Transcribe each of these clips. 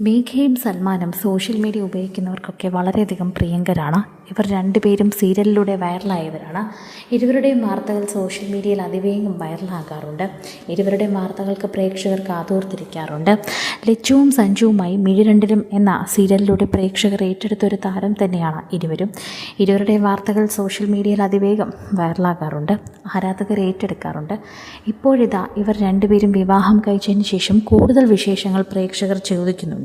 മേഘയും സൽമാനും social media ഉപയോഗിക്കുന്നവർക്കൊക്കെ വളരെയധികം പ്രിയങ്കരാണ്. ഇവർ രണ്ടുപേരും സീരിയലിലൂടെ വൈറലായവരാണ്. ഇരുവരുടെയും വാർത്തകൾ സോഷ്യൽ മീഡിയയിൽ അതിവേഗം വൈറലാകാറുണ്ട്. ഇരുവരുടെയും വാർത്തകൾക്ക് പ്രേക്ഷകർ കാതോർത്തിരിക്കാറുണ്ട് ലച്ചുവും സഞ്ജുവുമായി മിഴിരണ്ടിലും എന്ന സീരിയലിലൂടെ പ്രേക്ഷകർ ഏറ്റെടുത്ത ഒരു താരം തന്നെയാണ് ഇരുവരും. ഇരുവരുടെയും വാർത്തകൾ സോഷ്യൽ മീഡിയയിൽ അതിവേഗം വൈറലാകാറുണ്ട്. ആരാധകർ ഏറ്റെടുക്കാറുണ്ട്. ഇപ്പോഴിതാ ഇവർ രണ്ടുപേരും വിവാഹം കഴിച്ചതിന് ശേഷം കൂടുതൽ വിശേഷങ്ങൾ പ്രേക്ഷകർ ചോദിക്കുന്നുണ്ട്.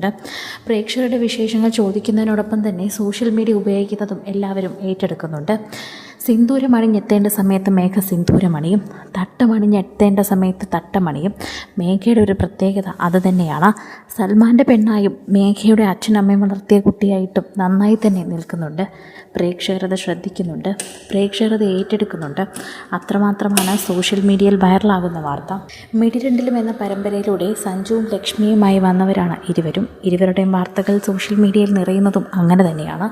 പ്രേക്ഷകരുടെ വിശേഷങ്ങൾ ചോദിക്കുന്നതിനോടൊപ്പം തന്നെ സോഷ്യൽ മീഡിയ ഉപയോഗിക്കുന്നതും എല്ലാവരും ഏറ്റെടുക്കുന്നുണ്ട്. സിന്ദൂരമണിഞ്ഞെത്തേണ്ട സമയത്ത് മേഘ സിന്ദൂരമണിയും തട്ടമണിഞ്ഞെത്തേണ്ട സമയത്ത് തട്ടമണിയും. മേഘയുടെ ഒരു പ്രത്യേകത അത് തന്നെയാണ്. സൽമാന്റെ പെണ്ണായും മേഘയുടെ അച്ഛനമ്മയും വളർത്തിയ കുട്ടിയായിട്ടും നന്നായി തന്നെ നിൽക്കുന്നുണ്ട്. പ്രേക്ഷകരത ശ്രദ്ധിക്കുന്നുണ്ട്. പ്രേക്ഷകരത ഏറ്റെടുക്കുന്നുണ്ട്. അത്രമാത്രമാണ് സോഷ്യൽ മീഡിയയിൽ വൈറലാകുന്ന വാർത്ത. മിടിരണ്ടിലും എന്ന പരമ്പരയിലൂടെ സഞ്ജുവും ലക്ഷ്മിയുമായി വന്നവരാണ് ഇരുവരും. ഇരുവരുടെയും വാർത്തകൾ സോഷ്യൽ മീഡിയയിൽ നിറയുന്നതും അങ്ങനെ തന്നെയാണ്.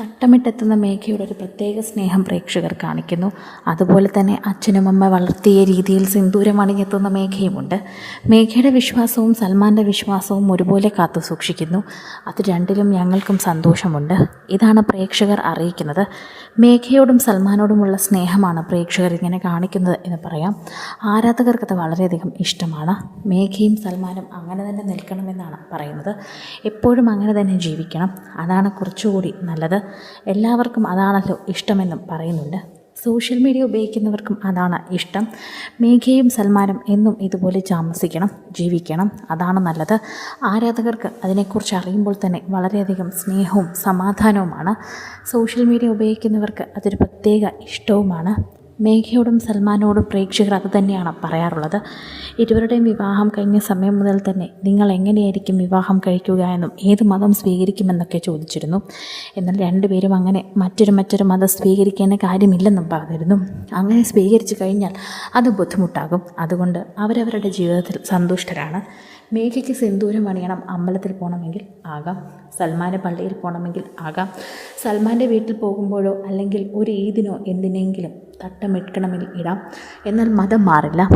തട്ടമിട്ടെത്തുന്ന മേഘയുടെ ഒരു പ്രത്യേക സ്നേഹം പ്രേക്ഷകർ കാണിക്കുന്നു. അതുപോലെ തന്നെ അച്ഛനും അമ്മ വളർത്തിയ രീതിയിൽ സിന്ദൂരം അണിഞ്ഞെത്തുന്ന മേഘയുമുണ്ട്. മേഘയുടെ വിശ്വാസവും സൽമാന്റെ വിശ്വാസവും ഒരുപോലെ കാത്തു സൂക്ഷിക്കുന്നു. അത് രണ്ടിലും ഞങ്ങൾക്കും സന്തോഷമുണ്ട്. ഇതാണ് പ്രേക്ഷകർ അറിയിക്കുന്നത്. മേഘയോടും സൽമാനോടുമുള്ള സ്നേഹമാണ് പ്രേക്ഷകർ ഇങ്ങനെ കാണിക്കുന്നത് എന്ന് പറയാം. ആരാധകർക്കത് വളരെയധികം ഇഷ്ടമാണ്. മേഘയും സൽമാനും അങ്ങനെ തന്നെ നിൽക്കണമെന്നാണ് പറയുന്നത്. എപ്പോഴും അങ്ങനെ തന്നെ ജീവിക്കണം. അതാണ് കുറച്ചുകൂടി നല്ലത്. എല്ലാവർക്കും അതാണല്ലോ ഇഷ്ടമെന്നും പറയുന്നുണ്ട്. സോഷ്യൽ മീഡിയ ഉപയോഗിക്കുന്നവർക്കും അതാണ് ഇഷ്ടം. മേഘയും സൽമാനും എന്നും ഇതുപോലെ താമസിക്കണം ജീവിക്കണം. അതാണ് നല്ലത്. ആരാധകർക്ക് അതിനെക്കുറിച്ച് അറിയുമ്പോൾ തന്നെ വളരെയധികം സ്നേഹവും സമാധാനവുമാണ്. സോഷ്യൽ മീഡിയ ഉപയോഗിക്കുന്നവർക്ക് അതൊരു പ്രത്യേക ഇഷ്ടവുമാണ്. മേഘയോടും സൽമാനോടും പ്രേക്ഷകർ അത് തന്നെയാണ് പറയാറുള്ളത്. ഇരുവരുടെയും വിവാഹം കഴിഞ്ഞ സമയം മുതൽ തന്നെ നിങ്ങൾ എങ്ങനെയായിരിക്കും വിവാഹം കഴിക്കുക എന്നും ഏത് മതം സ്വീകരിക്കുമെന്നൊക്കെ ചോദിച്ചിരുന്നു. എന്നാൽ രണ്ടുപേരും അങ്ങനെ മറ്റൊരു മറ്റൊരു മതം സ്വീകരിക്കേണ്ട കാര്യമില്ലെന്നും പറഞ്ഞിരുന്നു. അങ്ങനെ സ്വീകരിച്ചു കഴിഞ്ഞാൽ അത് ബുദ്ധിമുട്ടാകും. അതുകൊണ്ട് അവരവരുടെ ജീവിതത്തിൽ സന്തുഷ്ടരാണ്. മേഘയ്ക്ക് സിന്ദൂരം അണിയണം അമ്പലത്തിൽ പോകണമെങ്കിൽ ആകാം സൽമാന്റെ പള്ളിയിൽ പോകണമെങ്കിൽ ആകാം. സൽമാന്റെ വീട്ടിൽ പോകുമ്പോഴോ അല്ലെങ്കിൽ ഒരു ഈദിനോ എന്തിനെങ്കിലും തട്ടമിട്ടണമെങ്കിൽ ഇടാം. എന്നാൽ മതം മാറില്ല.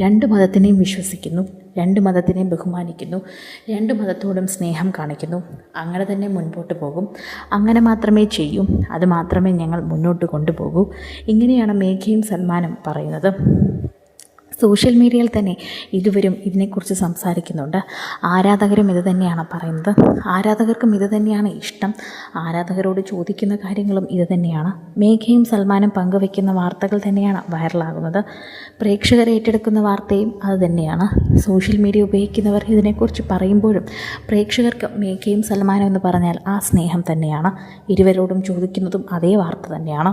രണ്ട് മതത്തിനെയും വിശ്വസിക്കുന്നു രണ്ട് മതത്തിനെയും ബഹുമാനിക്കുന്നു രണ്ട് മതത്തോടും സ്നേഹം കാണിക്കുന്നു. അങ്ങനെ തന്നെ മുൻപോട്ട് പോകും. അങ്ങനെ മാത്രമേ ചെയ്യൂ. അത് മാത്രമേ ഞങ്ങൾ മുന്നോട്ട് കൊണ്ടുപോകൂ. ഇങ്ങനെയാണ് മേഘയും സൽമാനും പറയുന്നത്. സോഷ്യൽ മീഡിയയിൽ തന്നെ ഇരുവരും ഇതിനെക്കുറിച്ച് സംസാരിക്കുന്നുണ്ട്. ആരാധകരും ഇത് തന്നെയാണ് പറയുന്നത്. ആരാധകർക്കും ഇത് തന്നെയാണ് ഇഷ്ടം. ആരാധകരോട് ചോദിക്കുന്ന കാര്യങ്ങളും ഇത് തന്നെയാണ്. മേഘയും സൽമാനും പങ്കുവയ്ക്കുന്ന വാർത്തകൾ തന്നെയാണ് വൈറലാകുന്നത്. പ്രേക്ഷകർ ഏറ്റെടുക്കുന്ന വാർത്തയും അത് തന്നെയാണ്. സോഷ്യൽ മീഡിയ ഉപയോഗിക്കുന്നവർ ഇതിനെക്കുറിച്ച് പറയുമ്പോഴും പ്രേക്ഷകർക്ക് മേഘയും സൽമാനും എന്ന് പറഞ്ഞാൽ ആ സ്നേഹം തന്നെയാണ്. ഇരുവരോടും ചോദിക്കുന്നതും അതേ വാർത്ത തന്നെയാണ്.